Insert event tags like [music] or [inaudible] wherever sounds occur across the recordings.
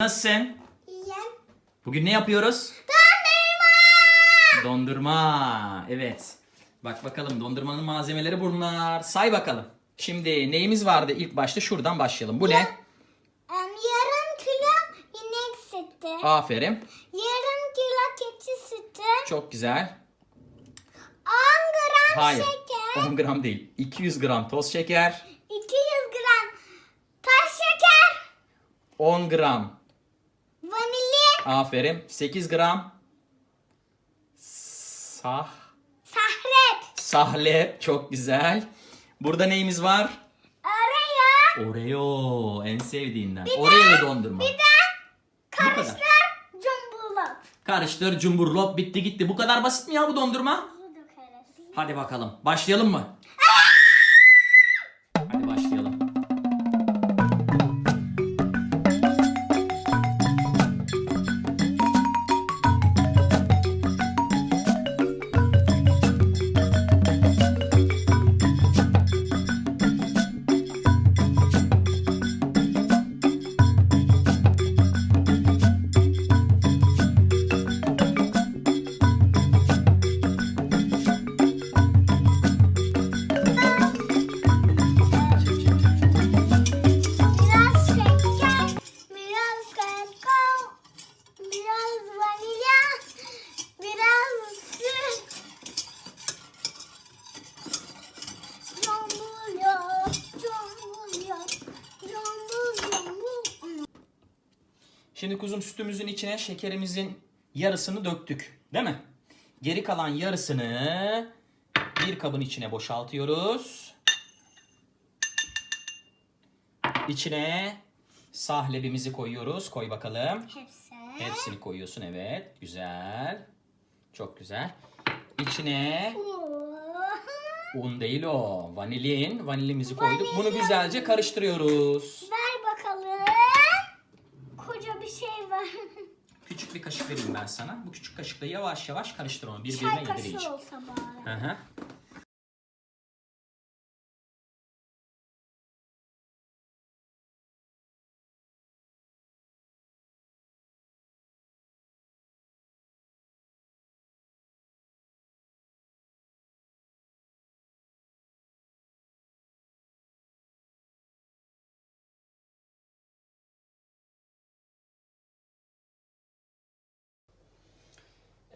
Nasılsın? İyiyim. Bugün ne yapıyoruz? Dondurma! Dondurma. Evet. Bak bakalım dondurmanın malzemeleri bunlar. Say bakalım. Şimdi neyimiz vardı ilk başta? Şuradan başlayalım. Bu ne? Yarım kilo inek sütü. Aferin. Yarım kilo keçi sütü. Çok güzel. 10 gram Hayır. şeker. 10 gram değil. 200 gram toz şeker. 200 gram taş şeker. 10 gram. Aferin. 8 gram. Sah. Sahrep. Sahle. Çok güzel. Burada neyimiz var? Oraya. Oreo. En sevdiğinden. Oreo'lu dondurma. Bir de karıştır cumbuluk. Karıştır, cumbur, lop, bitti gitti. Bu kadar basit mi ya bu dondurma? Hadi bakalım. Başlayalım mı? Hadi Şimdi kuzum sütümüzün içine şekerimizin yarısını döktük. Değil mi? Geri kalan yarısını bir kabın içine boşaltıyoruz. İçine sahlebimizi koyuyoruz. Koy bakalım. Hepsi. Hepsini koyuyorsun evet. Güzel. Çok güzel. İçine un değil o. Vanilin. Vanilimizi koyduk. Bunu güzelce karıştırıyoruz. Ver bakalım. Koca bir şey var. Küçük bir kaşık vereyim ben sana. Bu küçük kaşıkla yavaş yavaş karıştır onu. Birbirine Çay yedirici. kaşığı olsa bari. Hı hı.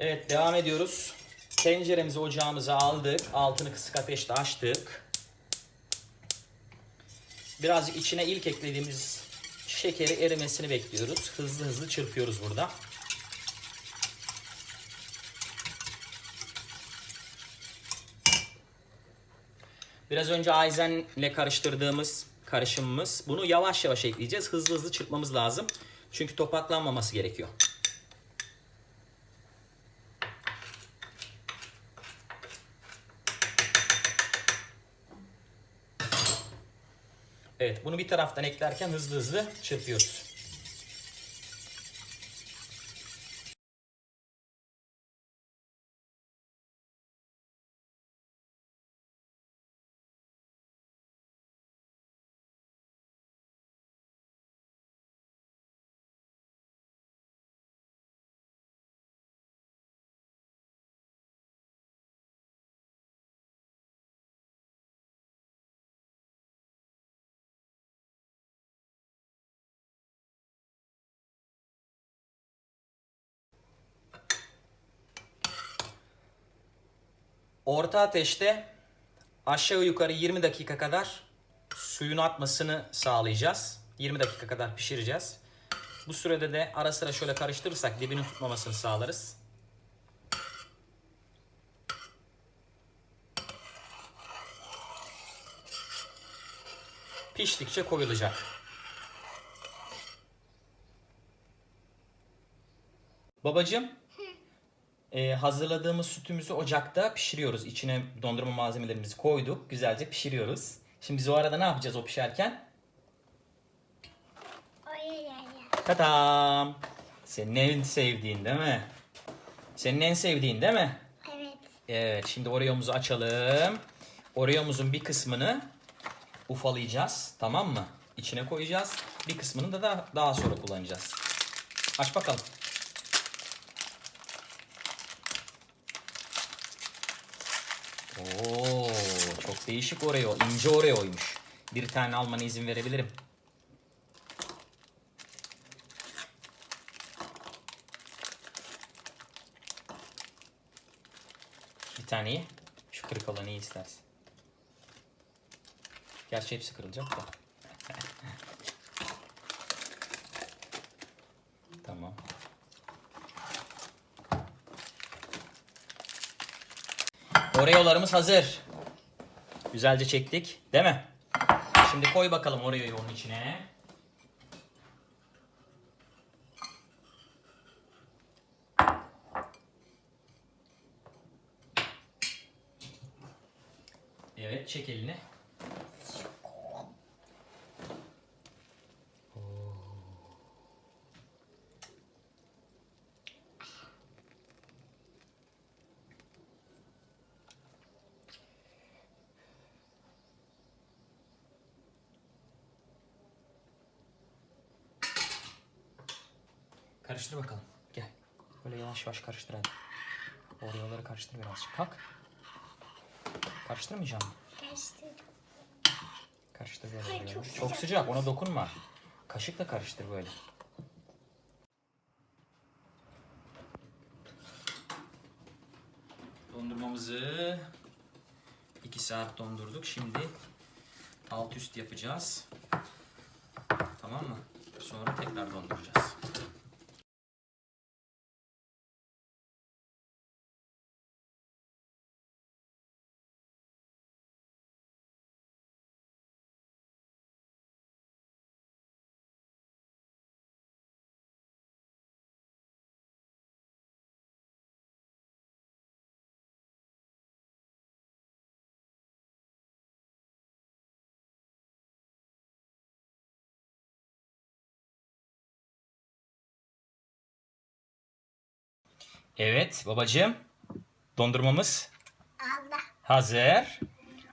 Evet devam ediyoruz. Tenceremizi ocağımıza aldık. Altını kısık ateşte açtık. Birazcık içine ilk eklediğimiz şekeri erimesini bekliyoruz. Hızlı hızlı çırpıyoruz burada. Biraz önce Ayzen'le karıştırdığımız karışımımız. Bunu yavaş yavaş ekleyeceğiz. Hızlı hızlı çırpmamız lazım. Çünkü topaklanmaması gerekiyor. Evet bunu bir taraftan eklerken hızlı hızlı çırpıyoruz. Orta ateşte aşağı yukarı 20 dakika kadar suyun atmasını sağlayacağız. 20 dakika kadar pişireceğiz. Bu sürede de ara sıra şöyle karıştırırsak dibini tutmamasını sağlarız. Piştikçe koyulacak. Babacım, ee, hazırladığımız sütümüzü ocakta pişiriyoruz. İçine dondurma malzemelerimizi koyduk. Güzelce pişiriyoruz. Şimdi biz o arada ne yapacağız o pişerken? Tatam! Senin en sevdiğin değil mi? Senin en sevdiğin değil mi? Evet. Evet şimdi Oreo'muzu açalım. Oreo'muzun bir kısmını ufalayacağız. Tamam mı? İçine koyacağız. Bir kısmını da daha, daha sonra kullanacağız. Aç bakalım. Değişik Oreo. İnce Oreo'ymuş. Bir tane almana izin verebilirim. Bir tane ye. Şu kırık olanı iyi istersin. Gerçi hepsi kırılacak da. [laughs] tamam. Oreo'larımız hazır. Güzelce çektik, değil mi? Şimdi koy bakalım Oreo'yu onun içine. Evet, çek elini. Karıştır bakalım. Gel. Böyle yavaş yavaş karıştır hadi. Oreo'ları karıştır birazcık. Kalk. Karıştırmayacağım mı? Karıştırdım. Karıştır böyle. Ay, böyle. çok çok sıcak. sıcak. Ona dokunma. Kaşıkla karıştır böyle. Dondurmamızı 2 saat dondurduk. Şimdi alt üst yapacağız. Tamam mı? Sonra tekrar donduracağız. Evet babacığım. Dondurmamız Allah. hazır.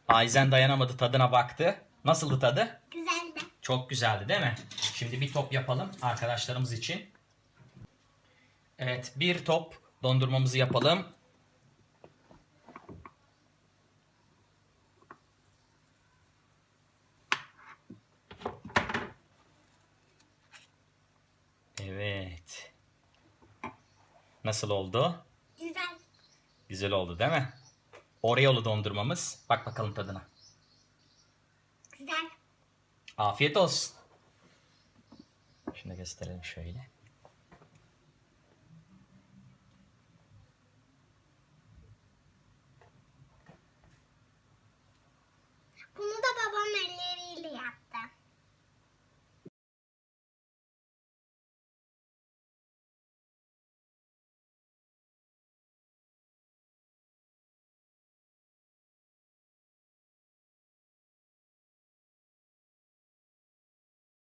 Ayzen dayanamadı tadına baktı. Nasıldı tadı? Güzeldi. Çok güzeldi değil mi? Şimdi bir top yapalım arkadaşlarımız için. Evet bir top dondurmamızı yapalım. Evet. Nasıl oldu? Güzel. Güzel oldu değil mi? Oreo'lu dondurmamız. Bak bakalım tadına. Güzel. Afiyet olsun. Da gösterelim şöyle.